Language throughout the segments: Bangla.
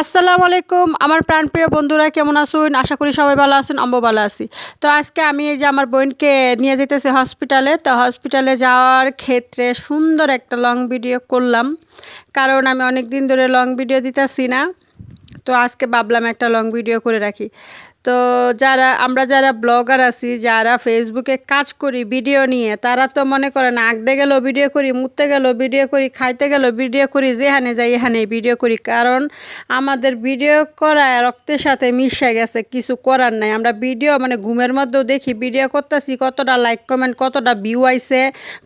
আসসালামু আলাইকুম। আমার প্রাণপ্রিয় বন্ধুরা, কেমন আছেন? আশা করি সবাই ভালো আছেন, আমিও ভালো আছি। তো আজকে আমি এই যে আমার বোনকে নিয়ে যেতেছি হসপিটালে তো হসপিটালে যাওয়ার ক্ষেত্রে সুন্দর একটা লং ভিডিও করলাম। কারণ আমি অনেক দিন ধরে লং ভিডিও দিতেছি না। তো আজকে ভাবলাম একটা লং ভিডিও করে রাখি। তো যারা, আমরা যারা ব্লগার আছি, যারা ফেসবুকে কাজ করি ভিডিও নিয়ে, তারা তো মনে করেন আঁকতে গেলেও ভিডিও করি, মুততে গেলেও ভিডিও করি, খাইতে গেলেও ভিডিও করি, যেখানে যাই এখানে ভিডিও করি। কারণ আমাদের ভিডিও করা রক্তের সাথে মিশে গেছে, কিছু করার নাই। আমরা ভিডিও মানে ঘুমের মধ্যেও দেখি ভিডিও করতেছি, কতটা লাইক কমেন্ট কতটা ভিউ আইছে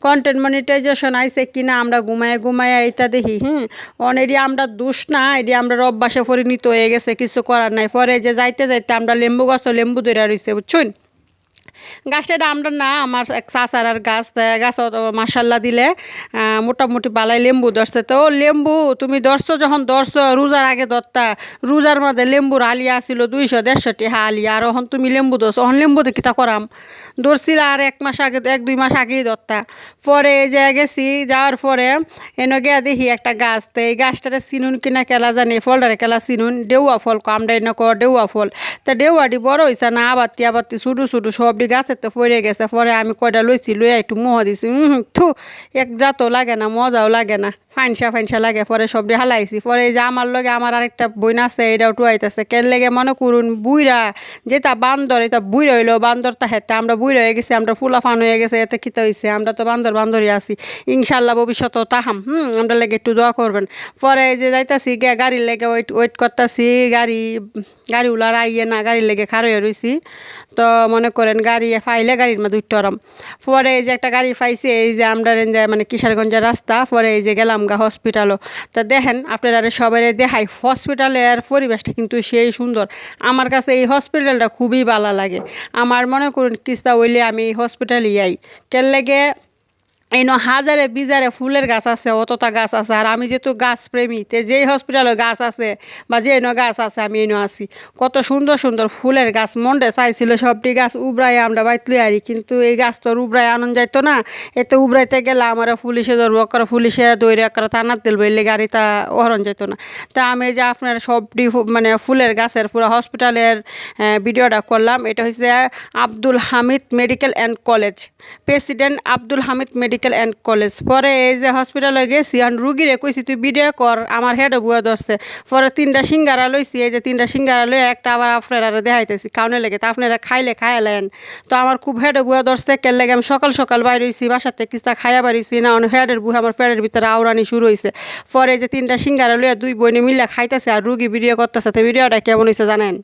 কন্টেন্ট মনিটাইজেশন আইছে কিনা, আমরা ঘুমায় ঘুমায় এটা দেখি, হুম? অনেরই আমরা দোষ না এটি আমরা অভ্যাসে পরিণত হয়ে গেছে, কিছু করার নাই। পরে যে যাইতে যাইতে আমরা লেম্বু গাছ লেম্বু ধরে রয়েছে বুঝছেন গাছটা আমরা না, আমার এক চাচারার গাছ গাছ মাসাল্লা দিলে মোটামুটি বালাই লেম্বু ধরছে। তো লেম্বু তুমি ধরছো, যখন ধরছো, রোজার আগে ধরতা, রোজার মধ্যে লেম্বুর আলিয়া ছিল দুইশো দেড়শোটি আলিয়া আর এখন তুমি লেম্বু ধরছো, এখন লেম্বুতে কিতা করাম। ধরছিল আর এক মাস আগে, এক দুই মাস আগেই ধরতা। পরে এই যে গেছি, যাওয়ার পরে এনে গিয়া দেখি একটা গাছ, তো এই গাছটারে চিনুন কিনা কেলা জানি ফলটারে কেলা চিনুন, ডেউয়া ফল এনে কর, ডেউয়া ফল। তা ডেউয়াটি বড় হয়েছে না, আবাত্তি আবাত্তি ছোটো ছোটো সবটি গাছের তো পড়ে গেছে, পরে আমি কয়টা লইছি, লইয়া একটু মোহ দিছি। থু, এক জাতও লাগে না, মজাও লাগে না। ফাইনসা ফাইনসা লাগে, পরে সবটি হালাইছি। পরে এই যে আমার লগে আমার আরেকটা বইন আছে, এটাও টুয়াইতেছে। কেন লেগে মনে করুন বুইরা যেটা বান্দর, এটা বুইরা হইল, বান্দর তা হেতে আমরা বুইরা হয়ে গেছি, আমরা ফুলা ফান হয়ে গেছে, এতে খিতে হয়েছে আমরা তো বান্দর, বান্দরই আছি। ইনশাল্লাহ ভবিষ্যতেও তাহাম। হুম, আমরা লেগে একটু দোয়া করবেন। পরে এই যে যাইতাছি গিয়া গাড়ির লেগে ওয়েট ওয়েট করতেছি, গাড়ি গাড়ি উলার আইয়ে না, গাড়ির লেগে খার হয়ে রয়েছি তো মনে করেন গাড়ি ফাইলে গাড়ির মধ্যে উঠতরম পরে এই যে একটা গাড়ি পাইছে, এই যে আমরা মানে কিশোরগঞ্জের রাস্তা, পরে এই যে গেলাম গা হসপিটালও তা দেখেন, আপনারা সবাই দেখাই হসপিটালের পরিবেশটা কিন্তু সেই সুন্দর। আমার কাছে এই হসপিটালটা খুবই ভালো লাগে। আমার মনে করুন, কিস্তা হইলে আমি এই হসপিটালে যাই কেন লেগে এনো হাজারে বিজারে ফুলের গাছ আছে, অতটা গাছ আছে। আর আমি যেহেতু গাছ প্রেমী, তে যেই হসপিটালে গাছ আছে বা যে গাছ আছে, আমি এনো আছি। কত সুন্দর সুন্দর ফুলের গাছ মন্ডে চাইছিল সবটি গাছ উবরাই আমরা বাইতলে আরি, কিন্তু এই গাছ তো উবরাই আনন্দ যাইত না। এতে উবরাইতে গেলে আমার পুলিশে ধরবো করে পুলিশে দৈরে করে থানার তেল বইলে গাড়িটা ওহরণ যেত না। তা আমি যে আপনার সবটি মানে ফুলের গাছের পুরো হসপিটালের ভিডিওটা করলাম। এটা হচ্ছে Abdul Hamid medical and college. President Abdul Hamid medical and college পরে এই যে হসপিটালে গেছি আর রুগীরে কইছি, তুই ভিডিও কর, আমার হেডে বুয়া ধরছে। পরে তিনটা সিঙ্গারা লইছি, এই যে তিনটা সিঙ্গারা লই একটা আবার আপনারা দেখাইতেছি কাউনে লেগে। তা আপনারা খাইলে খাইলেন। তো আমার খুব হেডে বুয়া ধরছে কেন লেগে আমি সকাল সকাল বাইর হইছি বাসাতে কিস্তা খাইয়া বাড়িছি না, অনেক হেডের বুয়া, আমার পেটের ভিতরে আওরানি শুরু হয়েছে পরে যে তিনটা সিঙ্গারা লইয়া দুই বইনে মিলে খাইতেছে, আর রুগী ভিডিও করতেছে। ভিডিওটা কেমন হয়েছে জানেন?